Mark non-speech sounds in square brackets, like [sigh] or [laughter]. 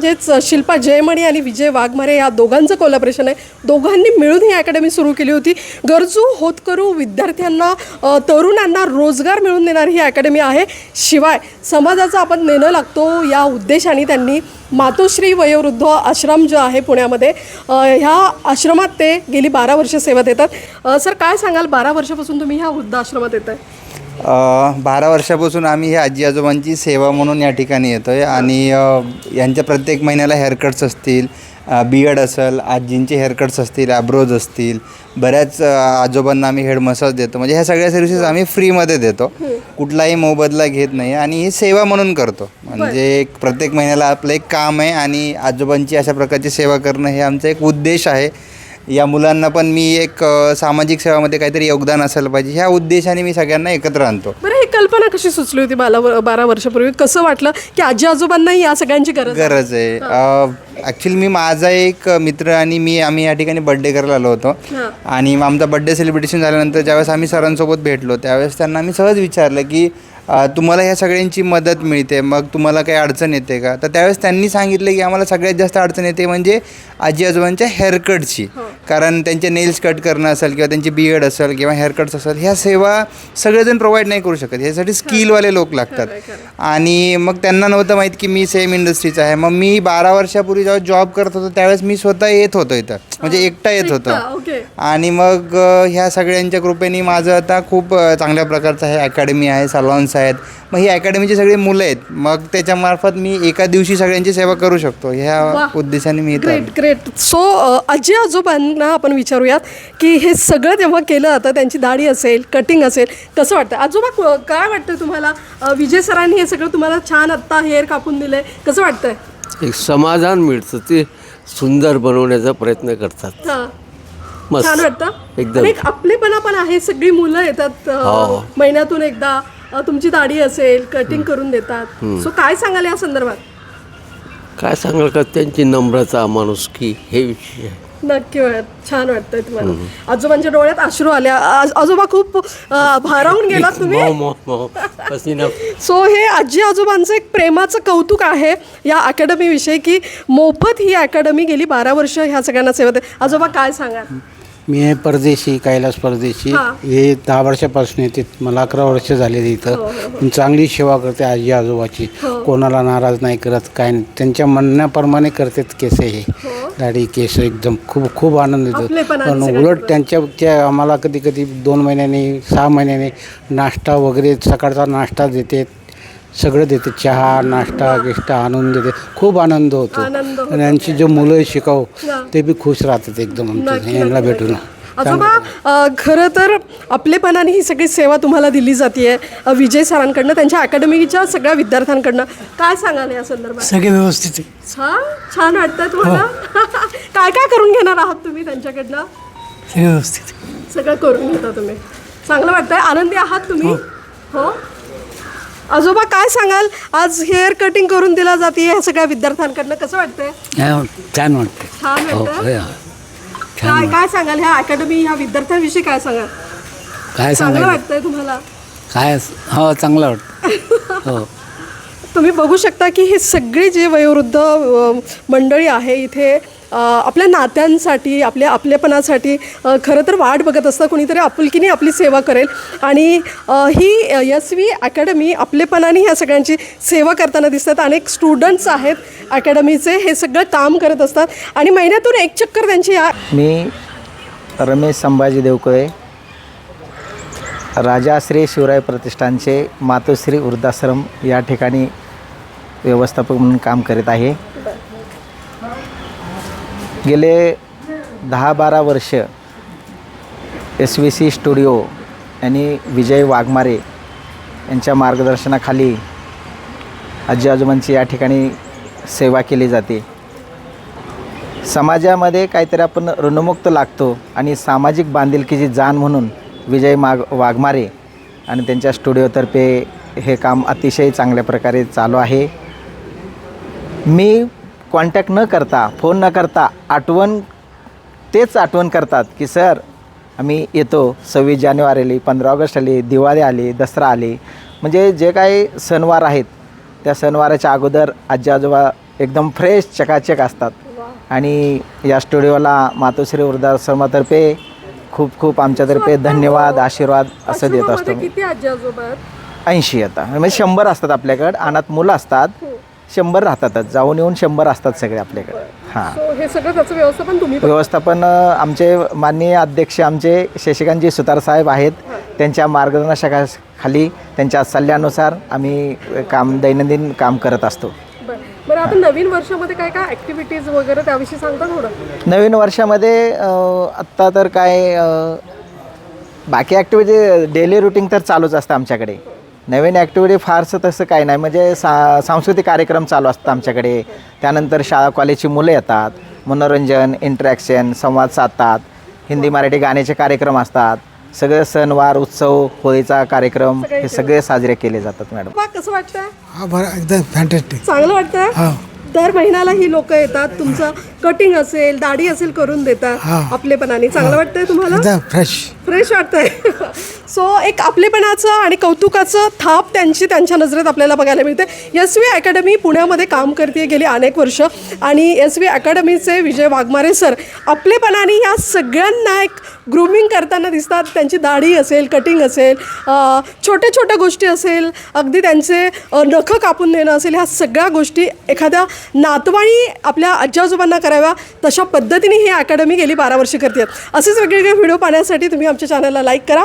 म्हणजेच शिल्पा जयमणी आणि विजय वाघमारे या दोघांचं कोलॅबरेशन आहे. दोघांनी मिळून ही अकॅडमी सुरू केली होती. गरजू होतकरू विद्यार्थ्यांना तरुणांना रोजगार मिळवून देणारी ही अकॅडमी आहे. शिवाय समाजाचा आपण नेणं लागतो या उद्देशाने त्यांनी मातोश्री वयोवृद्ध आश्रम जो आहे पुण्यामध्ये ह्या आश्रमात ते गेली बारा वर्ष सेवा देतात. सर काय सांगाल? बारा वर्षापासून तुम्ही ह्या वृद्धाश्रमात येत आहे बारा वर्षापासून आम्ही हे आजी आजोबांची सेवा म्हणून या ठिकाणी येतो आहे आणि यांच्या प्रत्येक महिन्याला हेअरकट्स असतील बियर्ड असेल आजींचे हेअरकट्स असतील ॲब्रोज असतील बऱ्याच आजोबांना आम्ही हेड मसाज देतो. म्हणजे ह्या सगळ्या सर्व्हिसेस आम्ही फ्रीमध्ये देतो. कुठलाही मोबदला घेत नाही आणि ही सेवा म्हणून करतो. म्हणजे एक प्रत्येक महिन्याला आपलं एक काम आहे आणि आजोबांची अशा प्रकारची सेवा करणं हे आमचा एक उद्देश आहे. या मुलांना पण मी एक अ, सामाजिक सेवामध्ये काहीतरी योगदान असायला पाहिजे. ह्या उद्देशाने मी सगळ्यांना एकत्र आणतो. बरं ही कल्पना कशी सुचली होती बारा बारा वर्षापूर्वी? कसं वाटलं की आजी आजोबांनाही या सगळ्यांची गरज आहे? गरज आहे. ॲक्च्युली मी माझा एक मित्र आणि मी आम्ही या ठिकाणी बड्डे करायला आलो होतो. हां. आणि मग आमचा बड्डे सेलिब्रेशन झाल्यानंतर ज्यावेळेस आम्ही सरांसोबत भेटलो त्यावेळेस त्यांना आम्ही सहज विचारलं की अ, तुम्हाला ह्या सगळ्यांची मदत मिळते मग तुम्हाला काही अडचण येते का? तर त्यावेळेस त्यांनी सांगितलं की आम्हाला सगळ्यात जास्त अडचण येते म्हणजे आजी आजोबांच्या हेअरकटची कारण त्यांचे नेल्स कट करणं असेल किंवा त्यांची बियर्ड असेल किंवा हेअरकट्स असेल ह्या सेवा सगळेजण प्रोव्हाइड नाही करू शकत. ह्यासाठी स्किलवाले लोक लागतात. आणि मग त्यांना नव्हतं माहीत की मी सेम इंडस्ट्रीचा आहे. मग मी बारा वर्षापूर्वी जेव्हा जॉब करत होतो त्यावेळेस मी स्वतः येत होतो इथं. म्हणजे एकटा येत होतो. हा, आणि मग अ, ह्या सगळ्यांच्या कृपेने माझं आता खूप अ, चांगल्या प्रकारचं आहे अकॅडमी आहे सलॉन्स आहेत. मग ही अकॅडमीची सगळी मुलं आहेत. मग त्याच्यामार्फत मी एका दिवशी सगळ्यांची सेवा करू शकतो. ह्या. उद्देशाने मी इथं ग्रेट. ग्रेट सो आजी आजोबांना आपण विचारूयात की हे सगळं जेव्हा केलं जातं त्यांची दाढी असेल कटिंग असेल कसं वाटतं? आजोबा क- काय वाटतं तुम्हाला? विजय सरांनी हे सगळं तुम्हाला छान आत्ता हेअर कापून दिलंय. कसं वाटतंय? एक समाधान मिळतं. ते सुंदर बनवण्याचा प्रयत्न करतात. हां. मस्त. छान वाटतं. एकदम. एक आपलेपणा पण आहे. सगळी मुलं येतात हो. महिन्यातून एकदा. तुमची दाढी असेल कटिंग करून देतात. सो काय सांगाल या संदर्भात? काय सांगाल का? त्यांची नम्रता माणुसकी हे विषय आहे. नक्की वाट छान वाटतंय तुम्हाला. आजोबांच्या डोळ्यात अश्रू आल्या आज- आजोबा खूप अ, भारावून गेलात [laughs] तुम्ही. मो मो मो. पसीना सो हे आजी आजोबांचं एक प्रेमाचं कौतुक आहे या अकॅडमीविषयी की मोफत ही अकॅडमी गेली बारा वर्ष ह्या सगळ्यांना सेवा देते. आजोबा काय सांगाल? मी आहे परदेशी कैलास परदेशी. हां. हे दहा वर्षापासून येते. मला अकरा वर्ष झालेली इथं. पण चांगली सेवा करते आजी आजोबाची. कोणाला नाराज नाही करत. काय नाही. त्यांच्या म्हणण्याप्रमाणे करतात केस हे. दाढी केस एकदम खूप खूप आनंद आपलेपणाने पण उलट त्यांच्या त्या आम्हाला कधी कधी दोन महिन्याने सहा महिन्याने नाश्ता वगैरे सकाळचा नाश्ता देते. सगळं देते. चहा नाश्ता गिष्टा आणून देते. खूप आनंद होतो. आनंद होतो. आणि यांची जे मुलं शिकाव हां. ते बी खुश राहतात एकदम नक्की, यांना नक्की, भेटून. आजोबा अ, खरं तर आपलेपणाने ही सगळी सेवा तुम्हाला दिली जाते विजय सरांकडनं त्यांच्या अकॅडमीच्या सगळ्या विद्यार्थ्यांकडनं. काय सांगाल या संदर्भात? सगळे व्यवस्थित आहे. छान छान वाटतंय तुम्हाला? [laughs] काय काय करून घेणार आहात तुम्ही त्यांच्याकडनं? सगळे व्यवस्थित आहे. सगळं करून घेता तुम्ही. चांगलं वाटतंय. आनंदी आहात तुम्ही? हो? आजोबा काय सांगाल? आज हेअर कटिंग करून दिला जाते ह्या सगळ्या विद्यार्थ्यांकडनं. कसं वाटतंय? हा, छान वाटते छान हो वाटतंय हो, काय काय सांगाल? ह्या अकॅडमी ह्या विद्यार्थ्यांविषयी काय सांगाल? काय चांगलं सांगायचं? वाटतंय तुम्हाला? काय हो चांगलं वाटतं हो. [laughs] तुम्ही बघू शकता की हे सगळे जे वयोवृद्ध अ, मंडळी आहे इथे आपल्या नात्यांसाठी आपल्या आपलेपणासाठी खरं तर वाट बघत असतं कोणीतरी आपुलकीने आपली सेवा करेल. आणि ही एस व्ही अकॅडमी आपलेपणाने ह्या सगळ्यांची सेवा करताना दिसतात. अनेक स्टुडंट्स आहेत अकॅडमीचे हे सगळं काम करत असतात. आणि महिन्यातून एक चक्कर त्यांची या मी रमेश संभाजी देवकळे राजाश्री शिवराय प्रतिष्ठानचे मातोश्री वृद्धाश्रम या ठिकाणी व्यवस्थापक म्हणून काम करीत आहे. गेले दहा बारा वर्ष एस व्ही सी स्टुडिओ आणि विजय वाघमारे यांच्या मार्गदर्शनाखाली आजी आजोबांची या ठिकाणी सेवा केली जाते. समाजामध्ये काहीतरी आपण ऋणमुक्त लागतो आणि सामाजिक बांधिलकीची जाण म्हणून विजय माग वाघमारे आणि त्यांच्या स्टुडिओतर्फे हे काम अतिशय चांगल्या प्रकारे चालू आहे. मी कॉन्टॅक्ट न करता फोन न करता आठवण तेच आठवण करतात की सर आम्ही येतो सव्वीस जानेवारी आली पंधरा ऑगस्ट आली दिवाळी आली दसरा आली. म्हणजे जे काही सणवार आहेत त्या सणवाराच्या अगोदर आजी आजोबा एकदम फ्रेश चकाचक असतात. आणि या स्टुडिओला मातोश्री वृद्धाश्रमातर्फे खूप खूप आमच्यातर्फे धन्यवाद आशीर्वाद असं देत असतो. ऐंशी आता. म्हणजे शंभर असतात आपल्याकडं. अनाथ मुलं असतात. शंभर राहतातच जाऊन येऊन शंभर असतात सगळे आपल्याकडे. हां. हे सगळं त्याचं व्यवस्थापन तुम्ही व्यवस्थापन अ, आमचे माननीय अध्यक्ष आमचे शशिकांतजी सुतार साहेब आहेत. त्यांच्या मार्गदर्शनाखाली त्यांच्या सल्ल्यानुसार आम्ही काम दैनंदिन काम करत असतो. बरं. बरं आता नवीन वर्षामध्ये काय काय वगैरे त्याविषयी सांगता थोडं? नवीन वर्षामध्ये अ, आत्ता तर काय अ, बाकी ॲक्टिव्हिटी डेली रुटीन तर चालूच असतं आमच्याकडे. नवीन ॲक्टिव्हिटी फारसं तसं काही नाही. म्हणजे सा सांस्कृतिक कार्यक्रम चालू असतात आमच्याकडे. त्यानंतर शाळा कॉलेजची मुलं येतात. मनोरंजन इंटरॅक्शन संवाद साधतात. हिंदी मराठी गाण्याचे कार्यक्रम असतात. सगळे सणवार उत्सव होळीचा कार्यक्रम हे सगळे साजरे केले जातात मॅडम. बा कसं वाटतंय? हा बरं एकदम फॅन्टॅस्टिक चांगलं वाटतंय? दर महिन्याला ही लोक येतात. तुमचं कटिंग असेल दाढी असेल करून देतात आपलेपणाने. चांगलं वाटतंय तुम्हाला? एकदम फ्रेश फ्रेश वाटतंय. सो एक आपलेपणाचं आणि कौतुकाचं थाप त्यांची त्यांच्या नजरेत आपल्याला बघायला मिळते. एस व्ही अकॅडमी पुण्यामध्ये काम करते गेली अनेक वर्ष. आणि एस व्ही अकॅडमीचे विजय वाघमारे सर आपलेपणाने या सगळ्यांना एक ग्रूमिंग करताना दिसतात. त्यांची दाढी असेल कटिंग असेल छोट्या छोट्या गोष्टी असेल अगदी त्यांचे नखं कापून देणं असेल ह्या सगळ्या गोष्टी एखाद्या नातवाणी आपल्या आजी आजोबांना कराव्या तशा पद्धतीने ही अकॅडमी गेली बारा वर्ष करते असेच वेगवेगळे व्हिडिओ पाहण्यासाठी तुम्ही आमच्या चॅनलला लाईक करा